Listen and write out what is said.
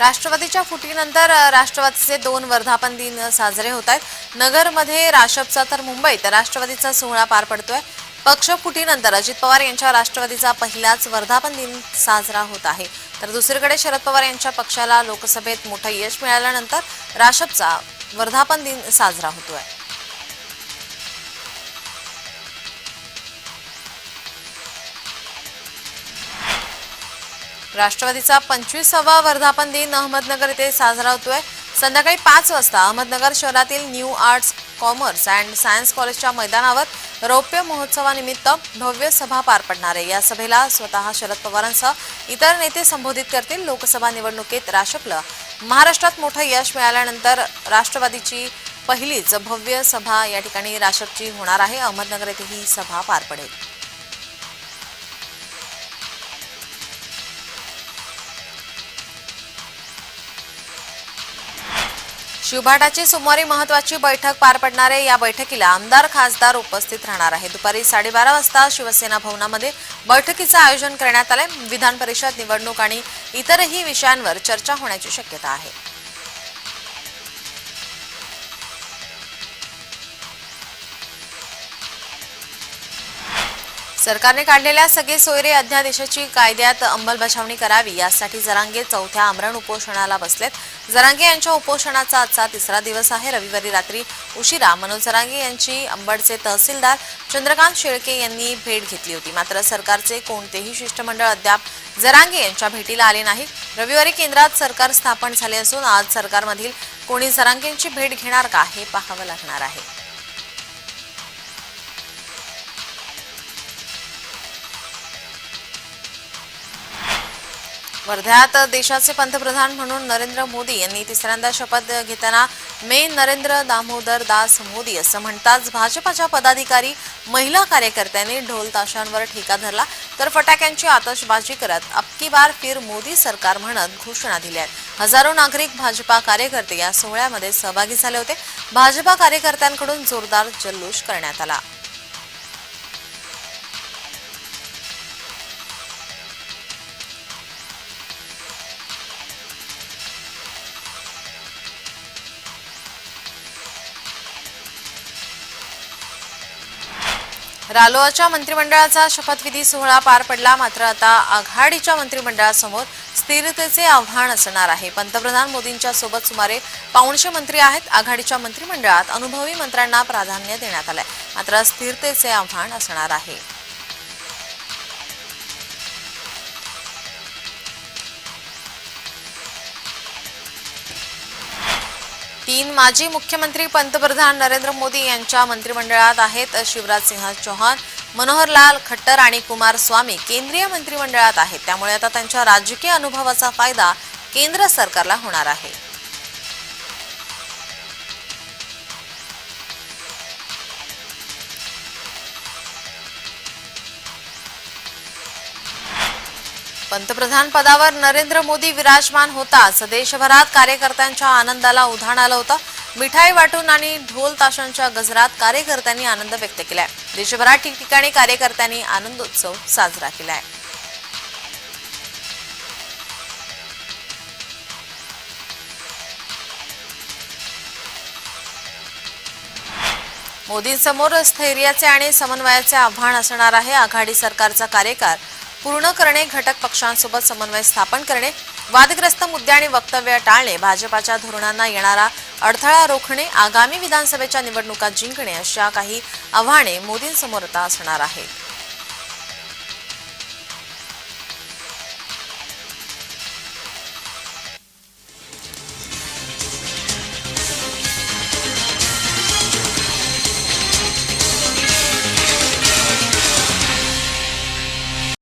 राष्ट्रवादीच्या फुटीनंतर राष्ट्रवादीचे दोन वर्धापन दिन साजरे होत आहेत. नगरमध्ये राशपचा तर मुंबईत राष्ट्रवादीचा सोहळा पार पडतोय. पक्ष फुटीनंतर अजित पवार यांच्या राष्ट्रवादीचा पहिलाच वर्धापन दिन साजरा होत आहे. तर दुसरीकडे शरद पवार यांच्या पक्षाला लोकसभेत मोठं यश मिळाल्यानंतर राशपचा वर्धापन दिन साजरा होतोय. राष्ट्रवादीचा पंचवीसावा वर्धापन दिन अहमदनगर येथे साजरा होतोय. संध्याकाळी पाच वाजता अहमदनगर शहरातील new arts commerce and science कॉलेजच्या मैदानावर रौप्य महोत्सवानिमित्त भव्य सभा पार पडणार आहे. या सभेला स्वतः शरद पवारांसह इतर नेते संबोधित करतील. लोकसभा निवडणुकीत राशपलं महाराष्ट्रात मोठं यश मिळाल्यानंतर राष्ट्रवादीची पहिलीच भव्य सभा या ठिकाणी राशपची होणार आहे. अहमदनगर येथे ही सभा पार पडेल. शिवभाटाची सोमवारी महत्वाची बैठक पार पडणारे या बैठकीला आमदार खासदार उपस्थित राहणार आहे दुपारी साडेबारा वाजता शिवसेना भवनामध्ये बैठकीचं आयोजन करण्यात आलंय. विधान परिषद निवडणूक आणि इतरही विषयांवर चर्चा होण्याची शक्यता आहे. सरकारने काढलेल्या सगळे सोयरे अध्यादेशाची कायद्यात अंमलबजावणी करावी यासाठी जरांगे चौथ्या आमरण उपोषणाला बसलेत. जरांगे यांच्या उपोषणाचा आजचा तिसरा दिवस आहे. रविवारी रात्री उशिरा मनोज जरांगे यांची अंबडचे तहसीलदार चंद्रकांत शेळके यांनी भेट घेतली होती. मात्र सरकारचे कोणतेही शिष्टमंडळ अद्याप जरांगे यांच्या भेटीला आले नाही रविवारी केंद्रात सरकार स्थापन झाले असून आज सरकारमधील कोणी जरांगेंची भेट घेणार का हे पाहावं लागणार आहे. वर्ध्यात देशाचे पंतप्रधान म्हणून नरेंद्र मोदी यांनी तिसऱ्यांदा शपथ घेताना मे नरेंद्र दामोदर दास मोदी असं म्हणताच भाजपाच्या पदाधिकारी महिला कार्यकर्त्यांनी ढोल ताशांवर ठेका धरला. तर फटाक्यांची आतषबाजी करत अबकी बार फिर मोदी सरकार म्हणत घोषणा दिल्या आहेत. हजारो नागरिक भाजपा कार्यकर्ते या सोहळ्यामध्ये सहभागी झाले होते. भाजपा कार्यकर्त्यांकडून जोरदार जल्लोष करण्यात आला. रालोआच्या मंत्रिमंडळाचा शपथविधी सोहळा पार पडला. मात्र आता आघाडीच्या मंत्रिमंडळासमोर स्थिरतेचे आव्हान असणार आहे. पंतप्रधान मोदींच्या सोबत सुमारे पाऊणशे मंत्री आहेत. आघाडीच्या मंत्रिमंडळात अनुभवी मंत्र्यांना प्राधान्य देण्यात आलंय. मात्र स्थिरतेचे आव्हान असणार आहे. तीन माजी मुख्यमंत्री पंतप्रधान नरेंद्र मोदी यांच्या मंत्रिमंडळात आहेत शिवराज सिंह चौहान मनोहरलाल खट्टर आणि कुमार स्वामी केंद्रीय मंत्रिमंडळात आहेत. त्यामुळे आता त्यांच्या राजकीय अनुभवाचा फायदा केंद्र सरकारला होणार आहे. पंतप्रधान पदावर नरेंद्र मोदी विराजमान होताच देशभरात कार्यकर्त्यांच्या आनंदाला उधाण आलं होतं. मिठाई वाटून आणि ढोल ताशांच्या गजरात कार्यकर्त्यांनी आनंद व्यक्त केलाय. देशभरात ठिकठिकाणी कार्यकर्त्यांनी आनंदोत्सव साजरा केलाय. मोदींसमोर स्थैर्याचे आणि समन्वयाचे आव्हान असणार आहे. आघाडी सरकारचा कार्यकाळ पूर्ण करणे घटक पक्षांसोबत समन्वय स्थापन करणे वादग्रस्त मुद्दे आणि वक्तव्य टाळणे भाजपाच्या धोरणांना येणारा अडथळा रोखणे आगामी विधानसभेच्या निवडणुका जिंकणे अशा काही आव्हाने मोदींसमोर आता असणार आहेत.